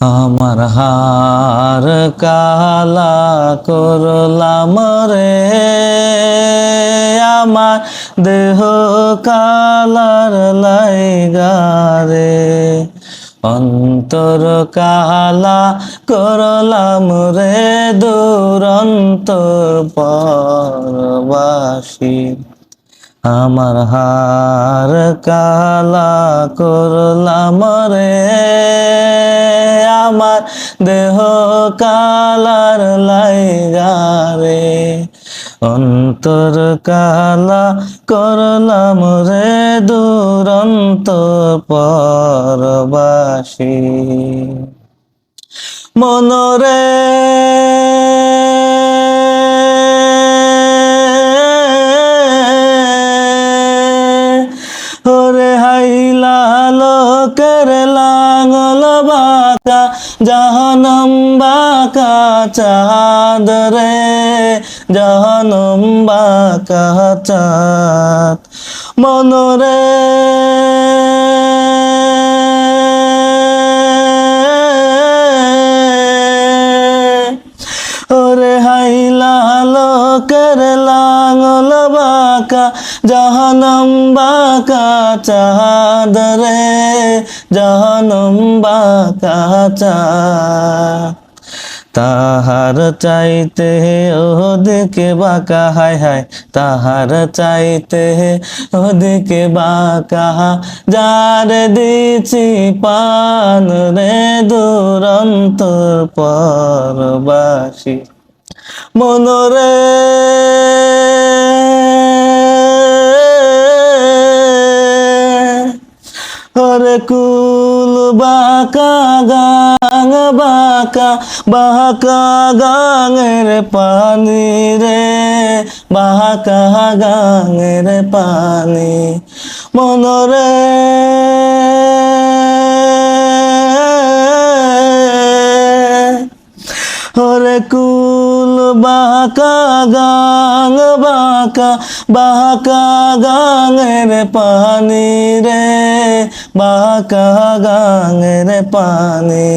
আমার হার কালা করলাম রে। আমার দেহ কালার লাইগারে অন্তর কালা করলাম রে দুরন্তর পরবাসী। আমার হার কালা করলাম রে। দেহ কালার লাইগারে অন্তর কালা করলাম রে দুরন্ত পরবাসী। মনরে ওরে হাইলা লোকের লাঙল বাঁকা জাহানম বাঁকা রে জাহানম বাঁকা মনরে ওরে হাইলা লোকের জাহানম বাঁকা চাঁদ রে জাহানম তাহার চাইতে ওদিকে বাঁকা, হায় হায়, তাহার চাইতে ওদিকে বাঁকা। যার দিছি পান রে দুরন্তর পরবাসী, মনরে কুল বাঁকা গাং বাঁকা বাঁকা গাঙের পানি রে, বাঁকা গাঙের পানি। মনরে হরে কুল বাঁকা গাং বাঁকা বাঁকা গাঙের পানি রে বাঁকা গাঙের পানি।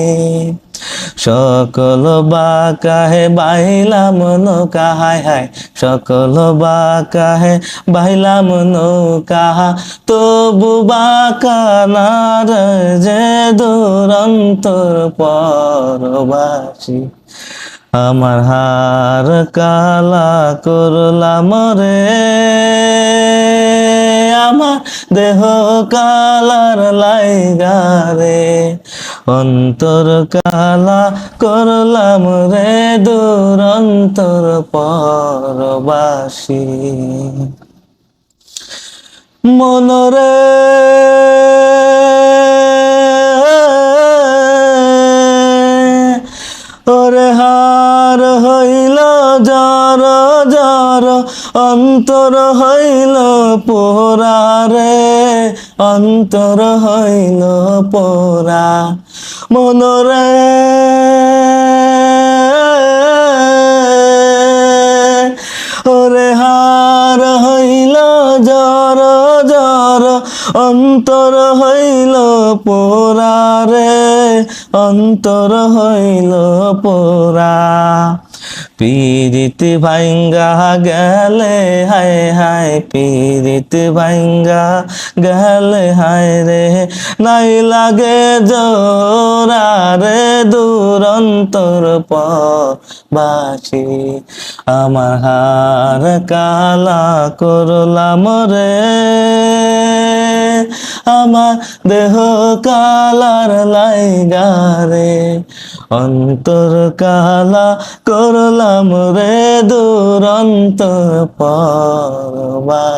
সকল বাঁকা হে বাইলাম নৌকা, হায় হায়। সকল বাঁকা হে বাইলাম নৌকা তবু বাঁকা নার যে দুরন্তর পরবাসী, আমার হার কালা করলাম রে। দেহ কালার লাইগারে অন্তর কালা করলাম রে দুরন্তর পরবাসী। মনরে ওরে হার হইল জর জর, অন্তর হইল পোরা রে, অন্তর হইল পোরা মনরে ওরে হার হইল জর জর, অন্তর হইল পোরা রে, অন্তর হইল পোরা পীড়িত ভাঙ্গা গেলে হায় হায়, পীড়িত ভাঙ্গা গেলে হায় রে। নাই লাগে জোরা রে দুরন্তর পাশি আমার হার কালা করলাম রে। আমার দেহ কালার লাইগারে অন্তর কালা করলাম রে দুরন্ত পরবাসী।